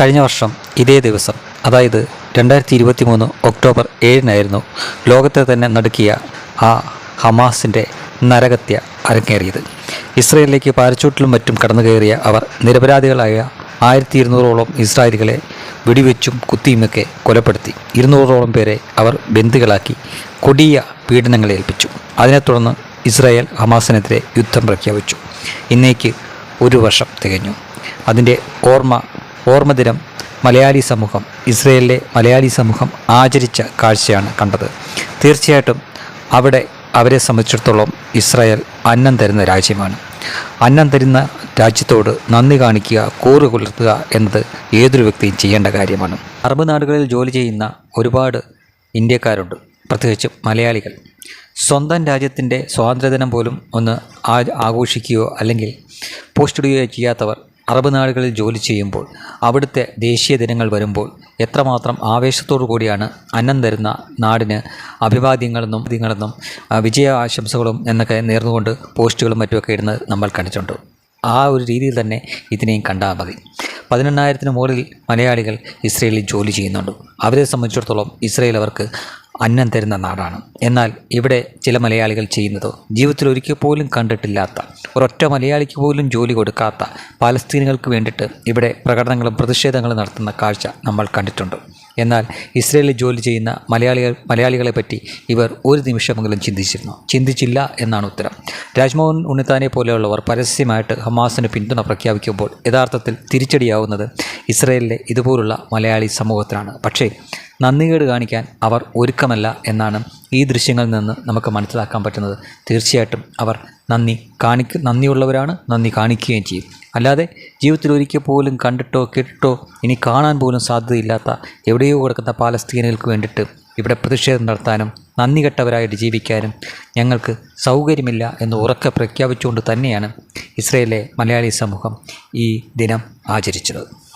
കഴിഞ്ഞ വർഷം ഇതേ ദിവസം അതായത് രണ്ടായിരത്തി ഇരുപത്തി മൂന്ന് ഒക്ടോബർ ഏഴിനായിരുന്നു ലോകത്തെ തന്നെ നടുക്കിയ ആ ഹമാസിന്റെ നരകത്യ അരങ്ങേറിയത്. ഇസ്രയേലിലേക്ക് പാരച്ചൂട്ടിലും മറ്റും കടന്നു കയറിയ അവർ നിരപരാധികളായ ആയിരത്തി ഇരുന്നൂറോളം ഇസ്രായേലികളെ വെടിവെച്ചും കുത്തിയുമൊക്കെ കൊലപ്പെടുത്തി. ഇരുന്നൂറോളം പേരെ അവർ ബന്ദികളാക്കി കൊടിയ പീഡനങ്ങളെ ഏൽപ്പിച്ചു. അതിനെ തുടർന്ന് ഇസ്രായേൽ ഹമാസിനെതിരെ യുദ്ധം പ്രഖ്യാപിച്ചു. ഇന്നേക്ക് ഒരു വർഷം തികഞ്ഞു. അതിന്റെ ഓർമ്മ ഓർമ്മദിനം മലയാളി സമൂഹം ഇസ്രയേലിലെ മലയാളി സമൂഹം ആചരിച്ച കാഴ്ചയാണ് കണ്ടത്. തീർച്ചയായിട്ടും അവിടെ അവരെ സംബന്ധിച്ചിടത്തോളം ഇസ്രായേൽ അന്നം തരുന്ന രാജ്യമാണ്. അന്നം തരുന്ന രാജ്യത്തോട് നന്ദി കാണിക്കുക കൂറ് കുലർത്തുക എന്നത് ഏതൊരു വ്യക്തിയും ചെയ്യേണ്ട കാര്യമാണ്. അറബ് നാടുകളിൽ ജോലി ചെയ്യുന്ന ഒരുപാട് ഇന്ത്യക്കാരുണ്ട്. പ്രത്യേകിച്ച് മലയാളികൾ. സ്വന്തം രാജ്യത്തിന്റെ സ്വാതന്ത്ര്യദിനം പോലും ഒന്ന് ആഘോഷിക്കുകയോ അല്ലെങ്കിൽ പോസ്റ്റ് ഇടുകയോ ചെയ്യാത്തവർ അറബ് നാടുകളിൽ ജോലി ചെയ്യുമ്പോൾ അവിടുത്തെ ദേശീയ ദിനങ്ങൾ വരുമ്പോൾ എത്രമാത്രം ആവേശത്തോടു കൂടിയാണ് അന്നം തരുന്ന നാടിന് അഭിവാദ്യങ്ങളെന്നും ദിങ്ങളെന്നും വിജയ ആശംസകളും എന്നൊക്കെ നേർന്നുകൊണ്ട് പോസ്റ്റുകളും മറ്റുമൊക്കെ ഇടുന്നത് നമ്മൾ കണ്ടിട്ടുണ്ട്. ആ ഒരു രീതിയിൽ തന്നെ ഇതിനെയും കണ്ടാൽ മതി. പതിനെണ്ണായിരത്തിന് മുകളിൽ മലയാളികൾ ഇസ്രയേലിൽ ജോലി ചെയ്യുന്നുണ്ട്. അവരെ സംബന്ധിച്ചിടത്തോളം ഇസ്രയേൽ അവർക്ക് അന്നം തരുന്ന നാടാണ്. എന്നാൽ ഇവിടെ ചില മലയാളികൾ ചെയ്യുന്നത് ജീവിതത്തിൽ ഒരിക്കൽ പോലും കണ്ടിട്ടില്ലാത്ത ഒരൊറ്റ മലയാളിക്ക് പോലും ജോലി കൊടുക്കാത്ത പാലസ്തീനുകൾക്ക് വേണ്ടിയിട്ട് ഇവിടെ പ്രകടനങ്ങളും പ്രതിഷേധങ്ങളും നടത്തുന്ന കാഴ്ച നമ്മൾ കണ്ടിട്ടുണ്ട്. എന്നാൽ ഇസ്രയേലിൽ ജോലി ചെയ്യുന്ന മലയാളികൾ മലയാളികളെ പറ്റി ഇവർ ഒരു നിമിഷമെങ്കിലും ചിന്തിച്ചിരുന്നു. ചിന്തിച്ചില്ല എന്നാണ് ഉത്തരം. രാജ്മോഹൻ ഉണ്ണിത്താനെ പോലെയുള്ളവർ പരസ്യമായിട്ട് ഹമാസിന് പിന്തുണ പ്രഖ്യാപിക്കുമ്പോൾ യഥാർത്ഥത്തിൽ തിരിച്ചടിയാവുന്നത് ഇസ്രയേലിലെ ഇതുപോലുള്ള മലയാളി സമൂഹത്തിനാണ് പക്ഷേ നന്ദികേട് കാണിക്കാൻ അവർ ഒരുക്കമല്ല എന്നാണ് ഈ ദൃശ്യങ്ങളിൽ നിന്ന് നമുക്ക് മനസ്സിലാക്കാൻ പറ്റുന്നത്. തീർച്ചയായിട്ടും അവർ നന്ദി കാണിക്ക നന്ദിയുള്ളവരാണ് നന്ദി കാണിക്കുകയും ചെയ്യും. അല്ലാതെ ജീവിതത്തിൽ ഒരിക്കൽ പോലും കണ്ടിട്ടോ കേട്ടിട്ടോ ഇനി കാണാൻ പോലും സാധ്യതയില്ലാത്ത എവിടെയോ കിടക്കുന്ന പാലസ്തീനുകൾക്ക് വേണ്ടിയിട്ട് ഇവിടെ പ്രതിഷേധം നടത്താനും നന്ദി കെട്ടവരായിട്ട് ജീവിക്കാനും ഞങ്ങൾക്ക് സൗകര്യമില്ല എന്ന് ഉറക്കെ പ്രഖ്യാപിച്ചുകൊണ്ട് തന്നെയാണ് ഇസ്രയേലിലെ മലയാളി സമൂഹം ഈ ദിനം ആചരിച്ചത്.